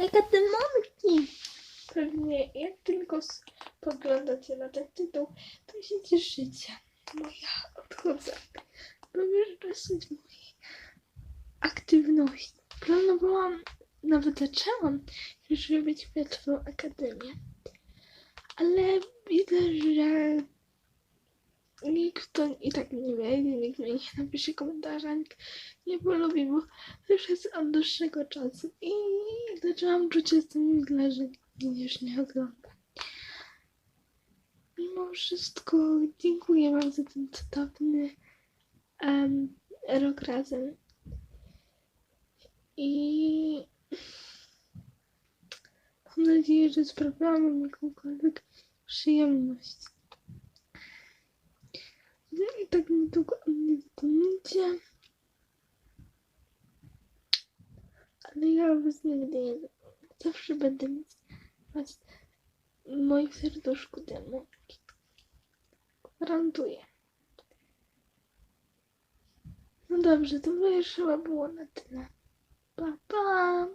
Jaka ty mamki? Pewnie jak tylko spoglądacie na ten tytuł, to się cieszycie. No ja odchodzę. Już dosyć mojej aktywności. Planowałam, nawet zaczęłam już robić Kwiatową Akademię. Ale widzę, że nikt to i tak nie wiedzie, nikt mnie nie napisze komentarza, nikt nie polubi, bo już jest od dłuższego czasu i zaczęłam czuć się z tym źle, że już nie ogląda. Mimo wszystko dziękuję wam za ten cudowny em, rok razem. I mam nadzieję, że sprawiłam wam jakąkolwiek przyjemność. No i tak niedługo o mnie zapomnicie. Ale ja was nigdy nie. Zawsze będę mieć was w moim serduszku demonki. Gwarantuję. No dobrze, to by chyba było na tyle. Pa, pa!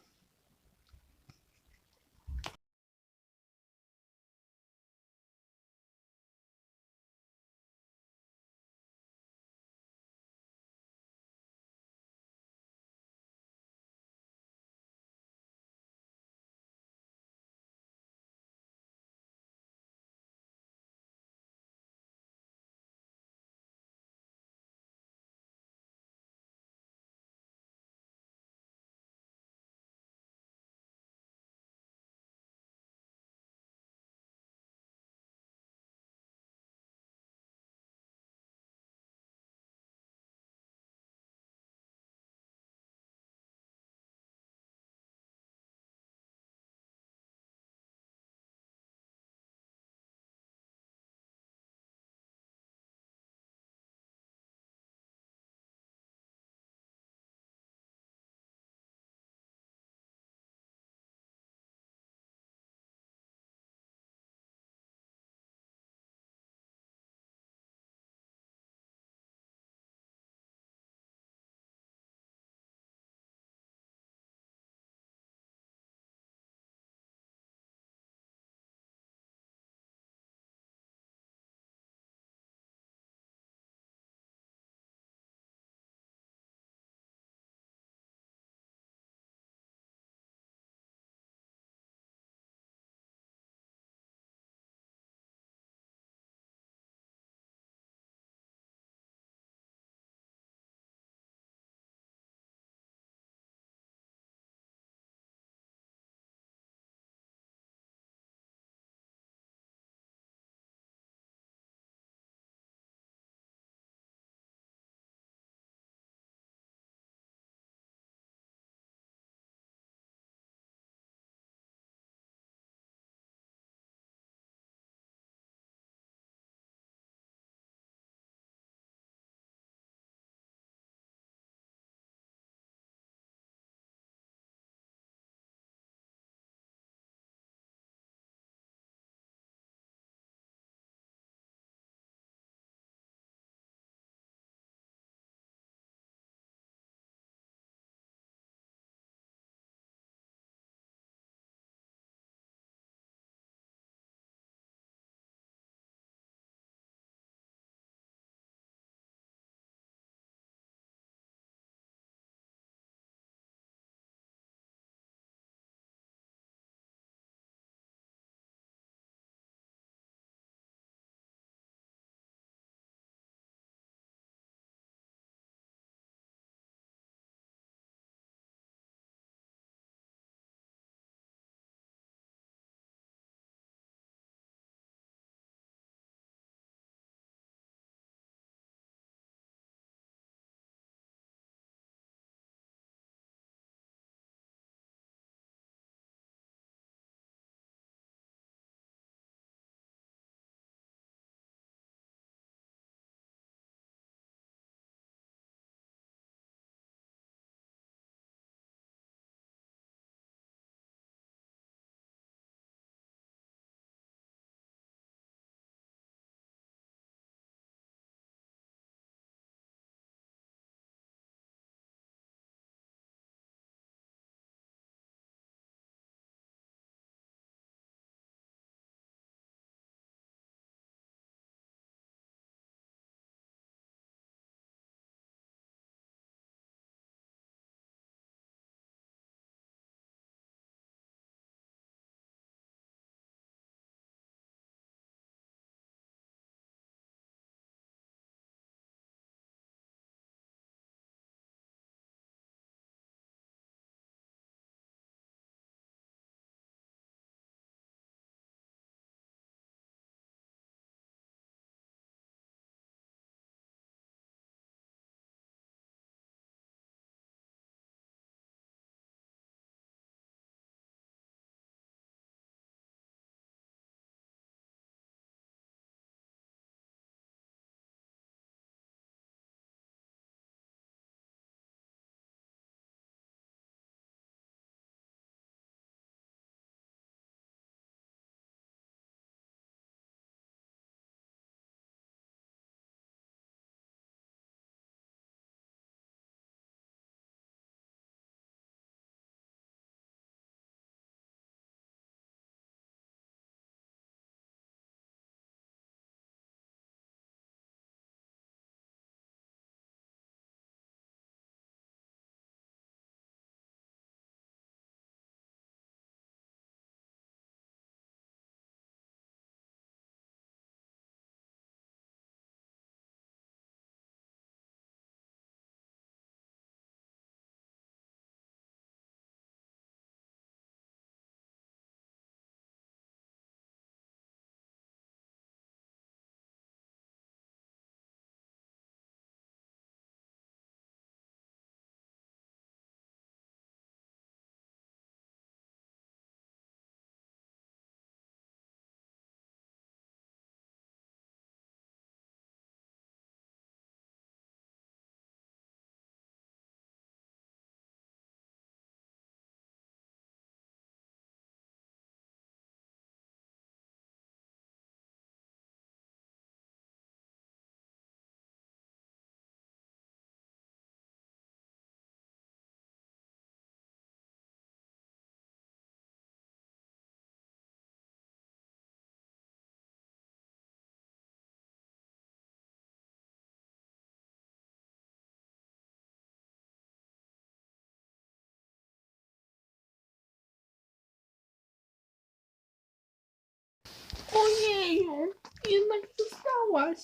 Ojeju, jednak zostałaś.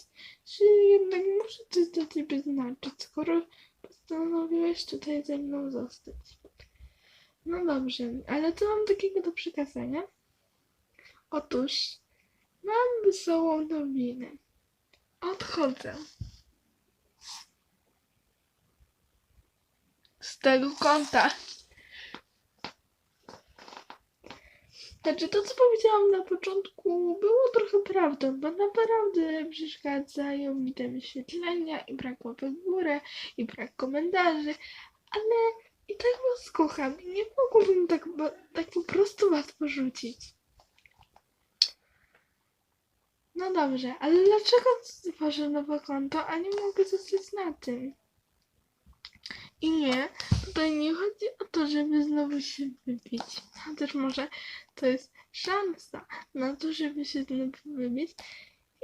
Czy jednak muszę coś do ciebie znaczyć, skoro postanowiłeś tutaj ze mną zostać. No dobrze, ale co mam takiego do przekazania? Otóż mam wesołą nowinę. Odchodzę. Z tego konta. Znaczy to, co powiedziałam na początku, było trochę prawdą, bo naprawdę przeszkadzają mi te wyświetlenia i brak łapek w górę i brak komentarzy, ale i tak was kocham i nie mogłabym tak, tak po prostu was porzucić. No dobrze, ale dlaczego stworzę nowe konto, a nie mogę zostać na tym? I nie, tutaj nie chodzi o to, żeby znowu się wybić. Chociaż może to jest szansa na to, żeby się znowu wybić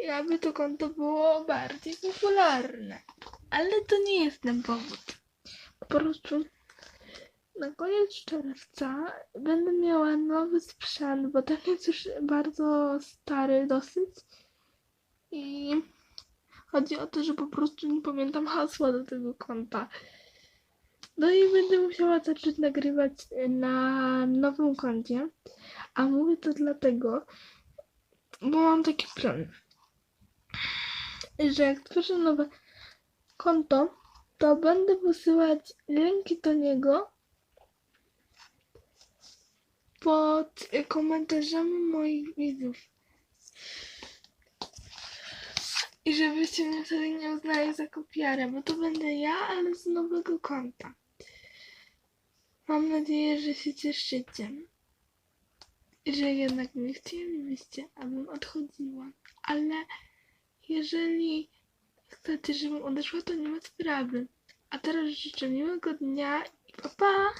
i aby to konto było bardziej popularne. Ale to nie jest ten powód. Po prostu na koniec czerwca będę miała nowy sprzęt, bo ten jest już bardzo stary dosyć. I chodzi o to, że po prostu nie pamiętam hasła do tego konta. No i będę musiała zacząć nagrywać na nowym koncie. A mówię to dlatego, bo mam taki plan, że jak tworzę nowe konto, to będę wysyłać linki do niego pod komentarzami moich widzów. I żebyście mnie wtedy nie uznali za kopiarę, bo to będę ja, ale z nowego konta. Mam nadzieję, że się cieszycie. Że jednak nie chcielibyście, abym odchodziła. Ale jeżeli chcecie, żebym odeszła, to nie ma sprawy. A teraz życzę miłego dnia i pa pa!